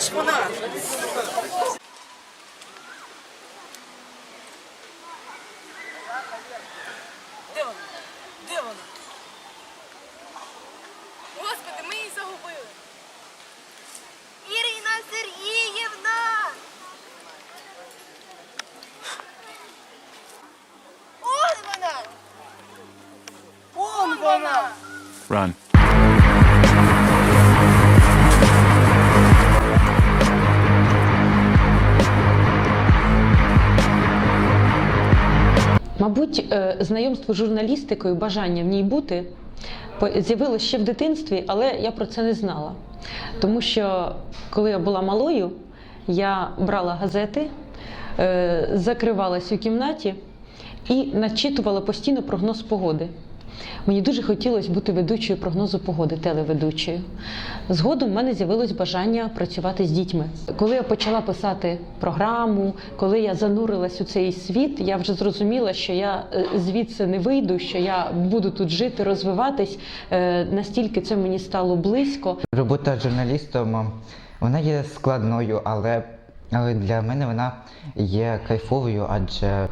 Ж вона? Де вона? Де вона? Господи, ми її загубили. Ірина Сергіївна! Он вона! Он вона! Run. Мабуть, е, знайомство з журналістикою, бажання в ній бути з'явилося ще в дитинстві, але я про це не знала. Тому що коли я була малою, я брала газети, е, закривалась у кімнаті і начитувала постійно прогноз погоди. Мені дуже хотілося бути ведучою прогнозу погоди, телеведучою. Згодом в мене з'явилось бажання працювати з дітьми. Коли я почала писати програму, коли я занурилась у цей світ, я вже зрозуміла, що я е, звідси не вийду, що я буду тут жити, розвиватись. Е, Настільки це мені стало близько. Робота журналістом вона є складною, але, але для мене вона є кайфовою, адже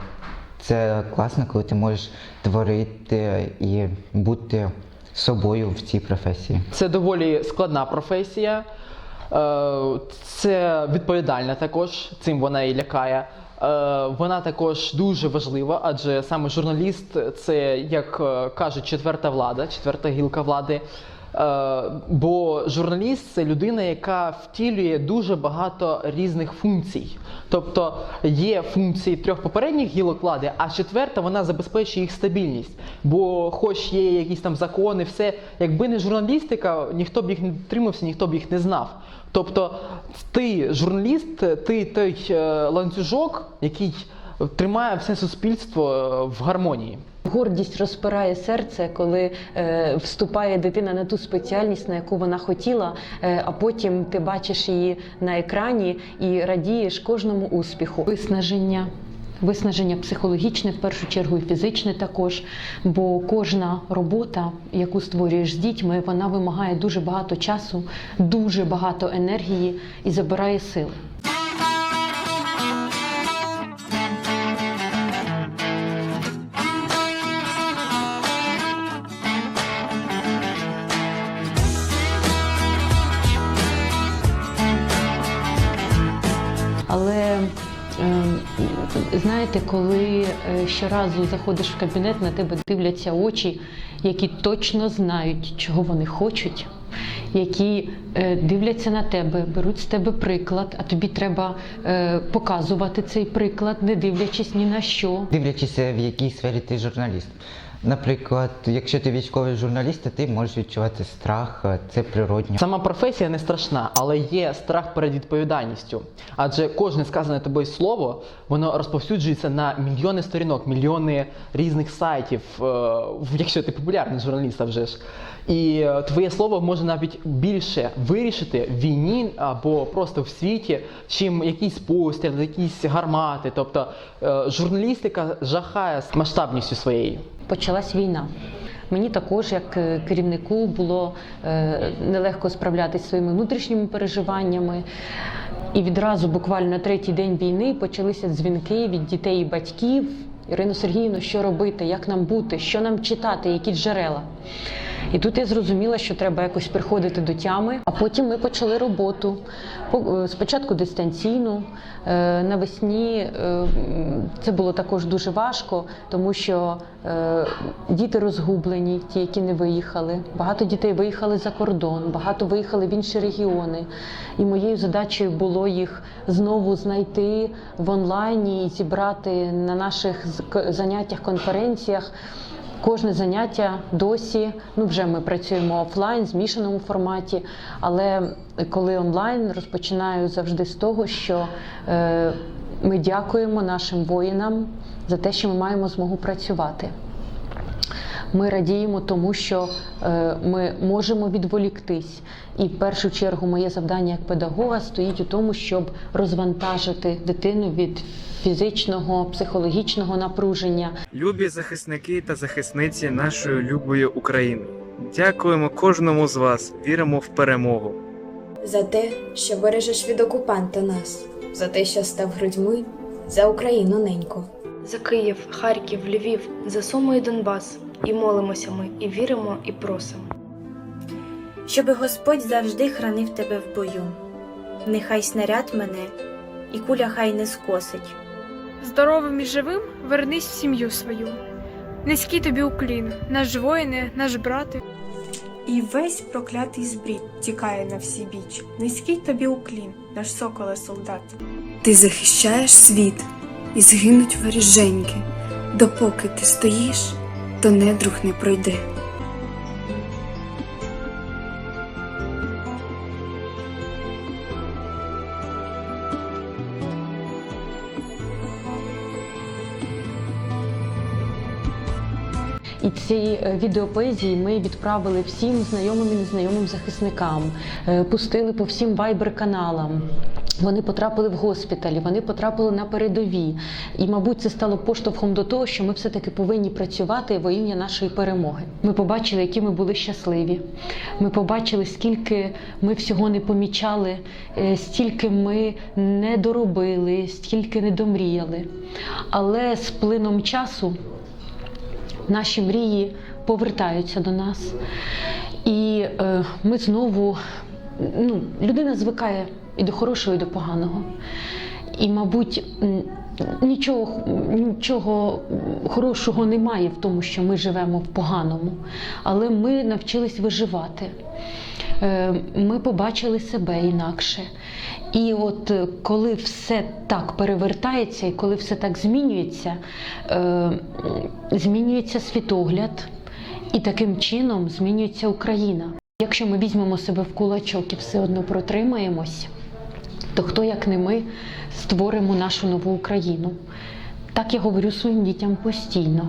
це класно, коли ти можеш творити і бути собою в цій професії. Це доволі складна професія. Е, Це відповідальна також, цим вона і лякає. Е, Вона також дуже важлива, адже саме журналіст це, як е, кажуть, четверта влада, четверта гілка влади. Е, Бо журналіст це людина, яка втілює дуже багато різних функцій. Тобто є функції трьох попередніх гілок влади, а четверта вона забезпечує їх стабільність. Бо, хоч є якісь там закони, все, якби не журналістика, ніхто б їх не дотримався, ніхто б їх не знав. Тобто, ти журналіст, ти той е, ланцюжок, який тримає все суспільство е, в гармонії. Гордість розпирає серце, коли е, вступає дитина на ту спеціальність, на яку вона хотіла, е, а потім ти бачиш її на екрані і радієш кожному успіху. Виснаження. Виснаження психологічне в першу чергу і фізичне також, бо кожна робота, яку створюєш з дітьми, вона вимагає дуже багато часу, дуже багато енергії і забирає сили. Знаєте, коли е, щоразу заходиш в кабінет, на тебе дивляться очі, які точно знають, чого вони хочуть, які е, дивляться на тебе, беруть з тебе приклад, а тобі треба е, показувати цей приклад, не дивлячись ні на що. Дивлячись, в якій сфері ти журналіст. Наприклад, якщо ти військовий журналіст, ти можеш відчувати страх, це природньо. Сама професія не страшна, але є страх перед відповідальністю. Адже кожне сказане тобою слово, воно розповсюджується на мільйони сторінок, мільйони різних сайтів, е, якщо ти популярний журналіст, вже ж. І е, твоє слово може навіть більше вирішити в війні або просто в світі, чим якийсь постріл, якісь гармати. Тобто е, журналістика жахає масштабністю своєю. Почалась війна. Мені також, як е, керівнику, було е, нелегко справлятися зі своїми внутрішніми переживаннями. І відразу, буквально на третій день війни, почалися дзвінки від дітей і батьків. Ірино Сергіївно, що робити, як нам бути, що нам читати, які джерела. І тут я зрозуміла, що треба якось приходити до тями. А потім ми почали роботу. Е, Спочатку дистанційну. Е, Навесні е, це було також дуже важко, тому що діти розгублені, ті, які не виїхали. Багато дітей виїхали за кордон, багато виїхали в інші регіони. І моєю задачею було їх знову знайти в онлайні і зібрати на наших заняттях, конференціях. Кожне заняття досі, ну вже ми працюємо офлайн, змішаному форматі, але коли онлайн, розпочинаю завжди з того, що е, ми дякуємо нашим воїнам за те, що ми маємо змогу працювати. Ми радіємо тому, що е, ми можемо відволіктись. І в першу чергу моє завдання як педагога стоїть у тому, щоб розвантажити дитину від фізичного, психологічного напруження, Любі захисники та захисниці нашої любої України. Дякуємо кожному з вас. Віримо в перемогу. за те, що бережеш від окупанта нас, за те, що став грудьми за Україну неньку. За Київ, Харків, Львів, за Суму і Донбас. І молимося ми, і віримо, і просимо. Щоби Господь завжди хранив тебе в бою. Нехай снаряд мене, і куля хай не скосить. Здоровим і живим вернись в сім'ю свою. Низький тобі уклін, наш воїне, наш брате. І весь проклятий збрід тікає на всі біч. Низький тобі уклін, наш соколе солдат. Ти захищаєш світ, і згинуть воріженьки. Допоки ти стоїш, то недруг не пройде. І ці е, відеопоезії ми відправили всім знайомим і незнайомим захисникам, е, пустили по всім вайбер-каналам. Вони потрапили в госпіталі, вони потрапили на передові. І, мабуть, це стало поштовхом до того, що ми все-таки повинні працювати во ім'я нашої перемоги. Ми побачили, які ми були щасливі. Ми побачили, скільки ми всього не помічали, е, стільки ми не доробили, стільки не домріяли. Але з плином часу наші мрії повертаються до нас. І е, ми знову, ну, людина звикає і до хорошого, і до поганого. І, мабуть, нічого, нічого хорошого немає в тому, що ми живемо в поганому, але ми навчились виживати. Е, Ми побачили себе інакше. І от е, коли все так перевертається, і коли все так змінюється, е, змінюється світогляд, і таким чином змінюється Україна. Якщо ми візьмемо себе в кулачок і все одно протримаємось, то хто як не ми створимо нашу нову Україну? Так я говорю своїм дітям постійно.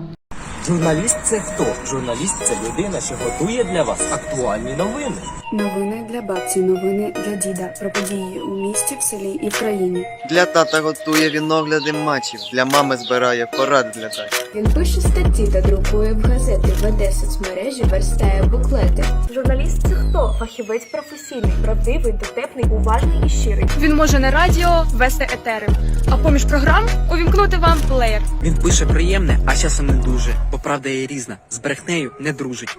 Журналіст це хто? Журналіст це людина, що готує для вас актуальні новини. Новини для бабці, новини для діда. Про події у місті, в селі і в країні. Для тата готує він огляди матчів, для мами збирає поради для тата. Він пише статті та друкує в газети, веде соцмережі, верстає буклети. Журналіст це хто? Фахівець професійний, правдивий, дотепний, уважний і щирий. Він може на радіо вести етери, а поміж програм увімкнути вам плеєр. Він пише приємне, а часом не дуже, правда є різна. З брехнею не дружить.